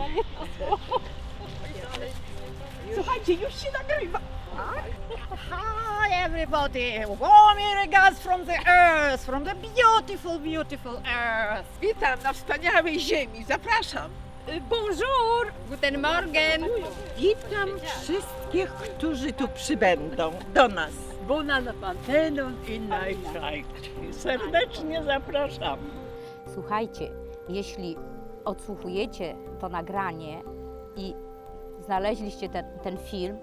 Ja nie to słowo. Słuchajcie, już się nagrywa. Hi everybody, warm regards from the earth, from the beautiful, beautiful earth. Witam na wspaniałej ziemi, zapraszam. Bonjour, guten Morgen. Witam wszystkich, którzy tu przybędą do nas. Bona la pantenu. I najczęściej serdecznie zapraszam. Słuchajcie, jeśli odsłuchujecie to nagranie i znaleźliście ten, ten film,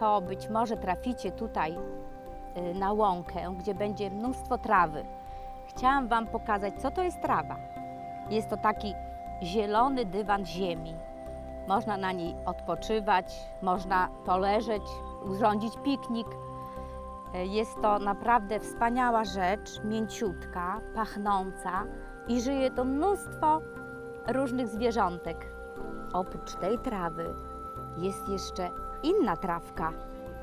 to być może traficie tutaj y, na łąkę, gdzie będzie mnóstwo trawy. Chciałam Wam pokazać, co to jest trawa. Jest to taki zielony dywan ziemi. Można na niej odpoczywać, można poleżeć, urządzić piknik. Y, Jest to naprawdę wspaniała rzecz, mięciutka, pachnąca i żyje to mnóstwo różnych zwierzątek. Oprócz tej trawy jest jeszcze inna trawka,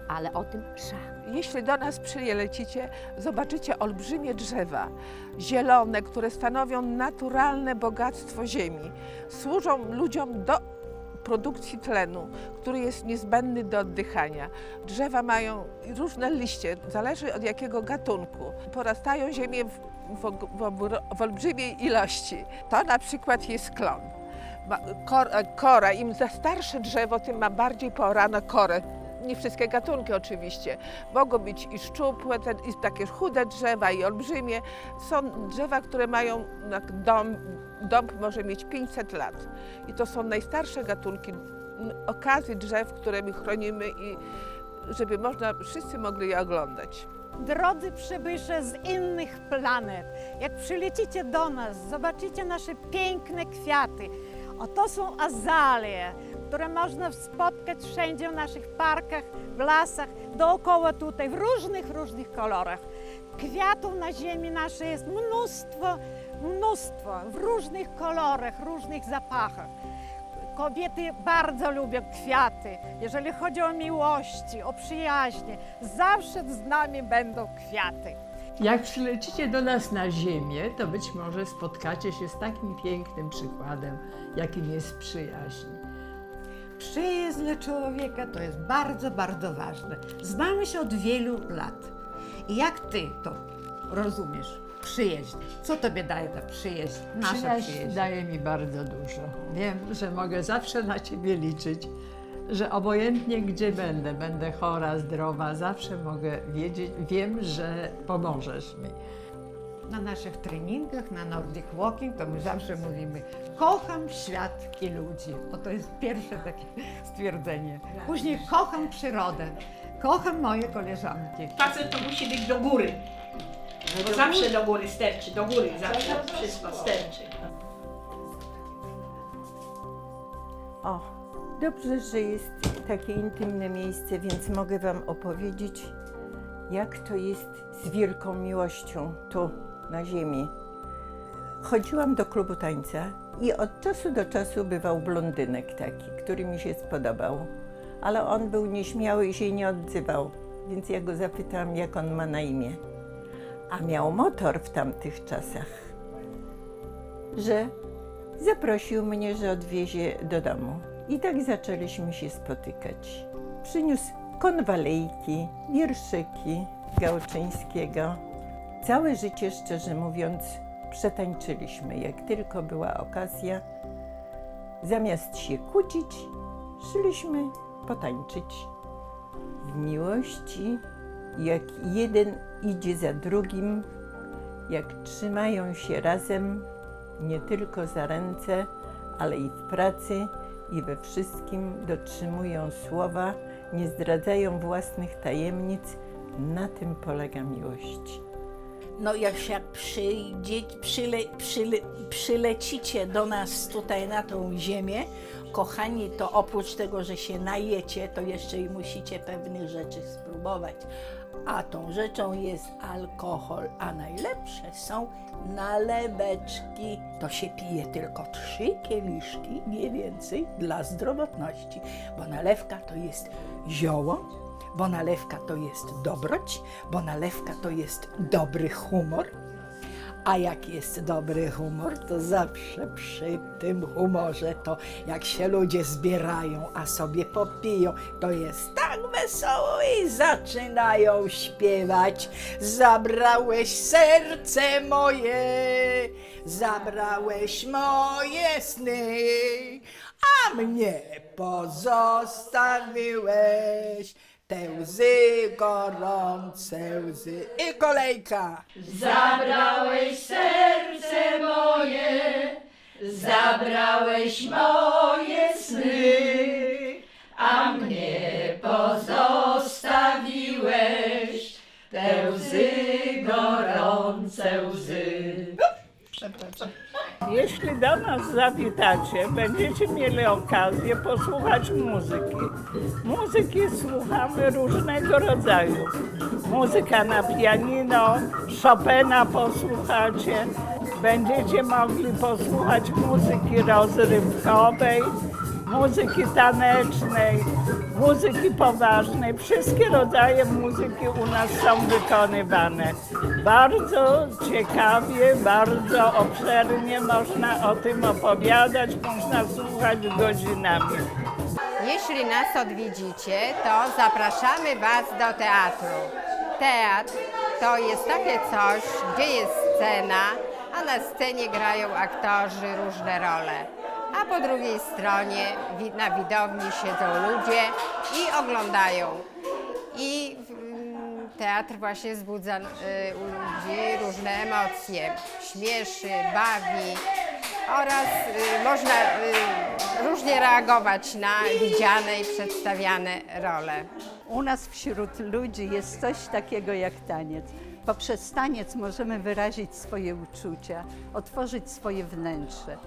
ale o tym sza. Jeśli do nas przylecicie, zobaczycie olbrzymie drzewa, zielone, które stanowią naturalne bogactwo ziemi. Służą ludziom do produkcji tlenu, który jest niezbędny do oddychania. Drzewa mają różne liście, zależy od jakiego gatunku. Porastają ziemię w, w, w, olbrzymiej ilości. To na przykład jest klon. Ma, kor, kora, im za starsze drzewo, tym ma bardziej poorane korę. Nie wszystkie gatunki oczywiście. Mogą być i szczupłe, i takie chude drzewa, i olbrzymie. Są drzewa, które mają, dom, dąb może mieć 500 lat. I to są najstarsze gatunki m, okazji drzew, które my chronimy i żeby można, wszyscy mogli je oglądać. Drodzy przybysze z innych planet, jak przylecicie do nas, zobaczycie nasze piękne kwiaty. Oto są azalie, które można spotkać wszędzie w naszych parkach, w lasach, dookoła tutaj, w różnych, różnych kolorach. Kwiatów na ziemi naszej jest mnóstwo, mnóstwo, w różnych kolorach, różnych zapachach. Kobiety bardzo lubią kwiaty. Jeżeli chodzi o miłości, o przyjaźnie, zawsze z nami będą kwiaty. Jak przylecicie do nas na Ziemię, to być może spotkacie się z takim pięknym przykładem, jakim jest przyjaźń. Przyjaźń dla człowieka to jest bardzo, bardzo ważne. Znamy się od wielu lat. I jak ty to rozumiesz? Przyjaźń. Co tobie daje ta przyjaźń? Nasza Przyjaźń przyjaźń. daje mi bardzo dużo. Wiem, że mogę zawsze na Ciebie liczyć, że obojętnie gdzie będę, będę chora, zdrowa, zawsze mogę wiedzieć, wiem, że pomożesz mi. Na naszych treningach, na Nordic Walking, to my zawsze mówimy kocham świat i ludzi. O, to jest pierwsze takie stwierdzenie. Później kocham przyrodę. Kocham moje koleżanki. Facet to musi być do góry. Bo zawsze do góry sterczy, do góry zawsze wszystko sterczy. O, dobrze, że jest takie intymne miejsce, więc mogę Wam opowiedzieć, jak to jest z wielką miłością tu na ziemi. Chodziłam do klubu tańca i od czasu do czasu bywał blondynek taki, który mi się spodobał. Ale on był nieśmiały i się nie odzywał, więc ja go zapytałam, jak on ma na imię. A miał motor w tamtych czasach, że zaprosił mnie, że odwiezie do domu. I tak zaczęliśmy się spotykać. Przyniósł konwalejki, wierszyki Gałczyńskiego. Całe życie, szczerze mówiąc, przetańczyliśmy. Jak tylko była okazja, zamiast się kłócić, szliśmy potańczyć. W miłości, jak jeden idzie za drugim, jak trzymają się razem, nie tylko za ręce, ale i w pracy i we wszystkim dotrzymują słowa, nie zdradzają własnych tajemnic. Na tym polega miłość. No jak się przyjdzie, przyle, przyle, przylecicie do nas tutaj na tą ziemię, kochani, to oprócz tego, że się najecie, to jeszcze i musicie pewnych rzeczy spróbować. A tą rzeczą jest alkohol, a najlepsze są naleweczki. To się pije tylko trzy kieliszki, nie więcej, dla zdrowotności, bo nalewka to jest zioło, bo nalewka to jest dobroć, bo nalewka to jest dobry humor, A jak jest dobry humor, to zawsze przy tym humorze, to jak się ludzie zbierają, a sobie popiją, to jest tak wesoło i zaczynają śpiewać. Zabrałeś serce moje, zabrałeś moje sny, a mnie pozostawiłeś. Te łzy, gorące łzy i kolejka. Zabrałeś serce moje, zabrałeś moje Jeśli do nas zawitacie, będziecie mieli okazję posłuchać muzyki. Muzyki słuchamy różnego rodzaju. Muzyka na pianino, Chopina posłuchacie. Będziecie mogli posłuchać muzyki rozrywkowej, muzyki tanecznej, muzyki poważnej. Wszystkie rodzaje muzyki u nas są wykonywane. Bardzo ciekawie, bardzo obszernie można o tym opowiadać, można słuchać godzinami. Jeśli nas odwiedzicie, to zapraszamy Was do teatru. Teatr to jest takie coś, gdzie jest scena, a na scenie grają aktorzy różne role. A po drugiej stronie na widowni siedzą ludzie i oglądają. I mm, teatr właśnie wzbudza y, u ludzi różne emocje. Śmieszy, bawi oraz y, można y, różnie reagować na widziane i przedstawiane role. U nas wśród ludzi jest coś takiego jak taniec. Poprzez taniec możemy wyrazić swoje uczucia, otworzyć swoje wnętrze.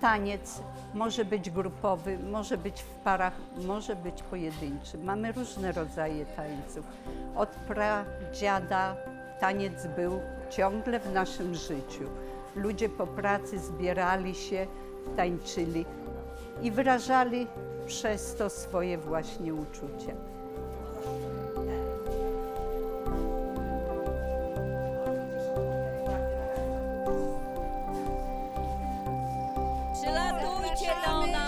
Taniec może być grupowy, może być w parach, może być pojedynczy. Mamy różne rodzaje tańców. Od pradziada taniec był ciągle w naszym życiu. Ludzie po pracy zbierali się, tańczyli i wyrażali przez to swoje właśnie uczucia. all